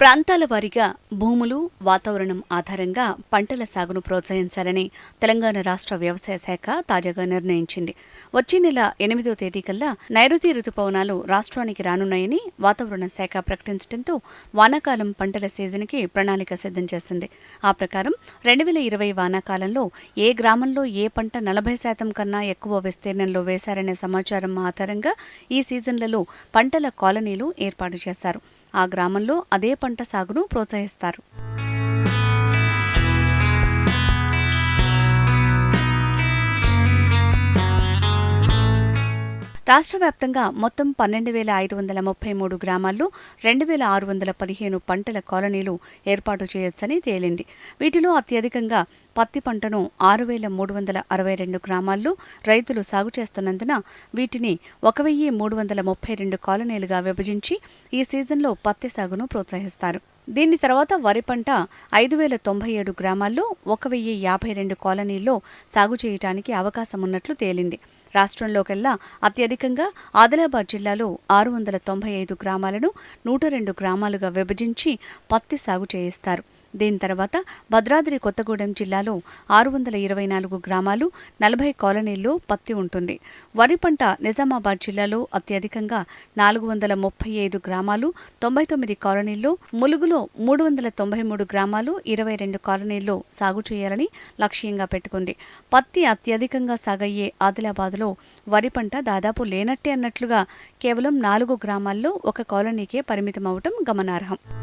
ప్రాంతాల వారీగా భూములు వాతావరణం ఆధారంగా పంటల సాగును ప్రోత్సహించాలని తెలంగాణ రాష్ట్ర వ్యవసాయ శాఖ తాజాగా నిర్ణయించింది. వచ్చే నెల ఎనిమిదో తేదీ కల్లా నైరుతి రుతుపవనాలు రాష్ట్రానికి రానున్నాయని వాతావరణ శాఖ ప్రకటించడంతో వానాకాలం పంటల సీజన్కి ప్రణాళిక సిద్ధం చేసింది. ఆ ప్రకారం రెండు వేల ఇరవై వానాకాలంలో ఏ గ్రామంలో ఏ పంట నలభై శాతం కన్నా ఎక్కువ విస్తీర్ణంలో వేశారనే సమాచారం ఆధారంగా ఈ సీజన్లలో పంటల కాలనీలు ఏర్పాటు చేశారు. ఆ గ్రామంలో అదే పంట సాగును ప్రోత్సహిస్తారు. రాష్ట్ర వ్యాప్తంగా మొత్తం పన్నెండు వేల ఐదు వందల ముప్పై మూడు గ్రామాల్లో రెండు వేల ఆరు వందల పదిహేను పంటల కాలనీలు ఏర్పాటు చేయొచ్చని తేలింది. వీటిలో అత్యధికంగా పత్తి పంటను ఆరు వేల మూడు వందల అరవై రెండు గ్రామాల్లో రైతులు సాగు చేస్తున్నందున వీటిని ఒక వెయ్యి మూడు వందల ముప్పై రెండు కాలనీలుగా విభజించి ఈ సీజన్లో పత్తి సాగును ప్రోత్సహిస్తారు. దీని తర్వాత వరి పంట ఐదు వేల తొంభై ఏడు గ్రామాల్లో ఒక వెయ్యి యాభై రెండు కాలనీల్లో సాగు చేయటానికి అవకాశం ఉన్నట్లు తేలింది. రాష్ట్రంలోకెల్లా అత్యధికంగా ఆదిలాబాద్ జిల్లాలో ఆరు వందల తొంభై ఐదు గ్రామాలను నూట రెండు గ్రామాలుగా విభజించి పత్తి సాగు చేయిస్తారు. దీని తర్వాత భద్రాద్రి కొత్తగూడెం జిల్లాలో ఆరు వందల ఇరవై నాలుగు గ్రామాలు నలభై కాలనీల్లో పత్తి ఉంటుంది. వరి పంట నిజామాబాద్ జిల్లాలో అత్యధికంగా నాలుగు వందల ముప్పై ఐదు గ్రామాలు తొంభై తొమ్మిది కాలనీల్లో ములుగులో మూడు వందల తొంభై మూడు గ్రామాలు ఇరవై రెండు కాలనీల్లో సాగు చేయాలని లక్ష్యంగా పెట్టుకుంది. పత్తి అత్యధికంగా సాగయ్యే ఆదిలాబాద్లో వరి పంట దాదాపు లేనట్టే అన్నట్లుగా కేవలం నాలుగు గ్రామాల్లో ఒక కాలనీకే పరిమితమవటం గమనార్హం.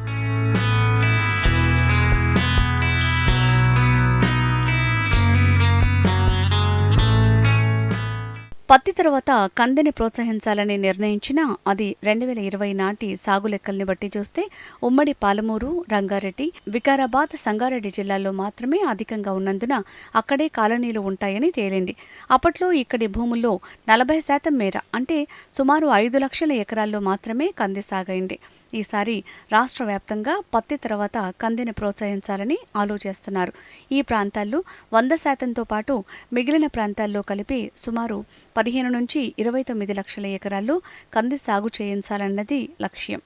పత్తి తర్వాత కందిని ప్రోత్సహించాలని నిర్ణయించినా అది రెండు వేల ఇరవై నాటి సాగు లెక్కల్ని బట్టి చూస్తే ఉమ్మడి పాలమూరు రంగారెడ్డి వికారాబాద్ సంగారెడ్డి జిల్లాల్లో మాత్రమే అధికంగా ఉన్నందున అక్కడే కాలనీలు ఉంటాయని తేలింది. అప్పట్లో ఇక్కడి భూముల్లో నలభై శాతం మేర అంటే సుమారు ఐదు లక్షల ఎకరాల్లో మాత్రమే కంది సాగైంది. ఈసారి రాష్ట్ర వ్యాప్తంగా పత్తి తర్వాత కందిని ప్రోత్సహించాలని ఆలోచిస్తున్నారు ఈ ప్రాంతాల్లో వంద శాతంతో పాటు మిగిలిన ప్రాంతాల్లో కలిపి సుమారు పదిహేను నుంచి ఇరవై తొమ్మిది లక్షల ఎకరాల్లో కంది సాగు చేయించాలన్నది లక్ష్యం.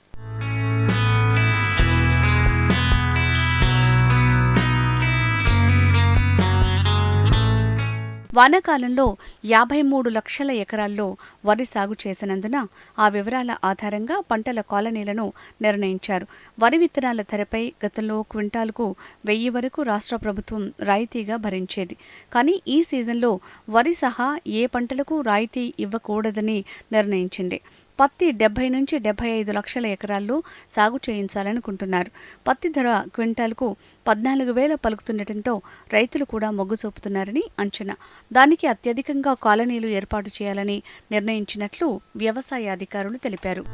వానాకాలంలో యాభై మూడు లక్షల ఎకరాల్లో వరి సాగు చేసినందున ఆ వివరాల ఆధారంగా పంటల కాలనీలను నిర్ణయించారు. వరి విత్తనాల ధరపై గతంలో క్వింటాల్కు వెయ్యి వరకు రాష్ట్ర ప్రభుత్వం రాయితీగా భరించేది. కానీ ఈ సీజన్లో వరి సహా ఏ పంటలకు రాయితీ ఇవ్వకూడదని నిర్ణయించింది. పత్తి డెబ్బై నుంచి డెబ్బై ఐదు లక్షల ఎకరాల్లో సాగు చేయించాలనుకుంటున్నారు. పత్తి ధర క్వింటాల్కు పద్నాలుగు వేల పలుకుతుండటంతో రైతులు కూడా మొగ్గు చూపుతున్నారని అంచనా. దానికి అత్యధికంగా కాలనీలు ఏర్పాటు చేయాలని నిర్ణయించినట్లు వ్యవసాయ అధికారులు తెలిపారు.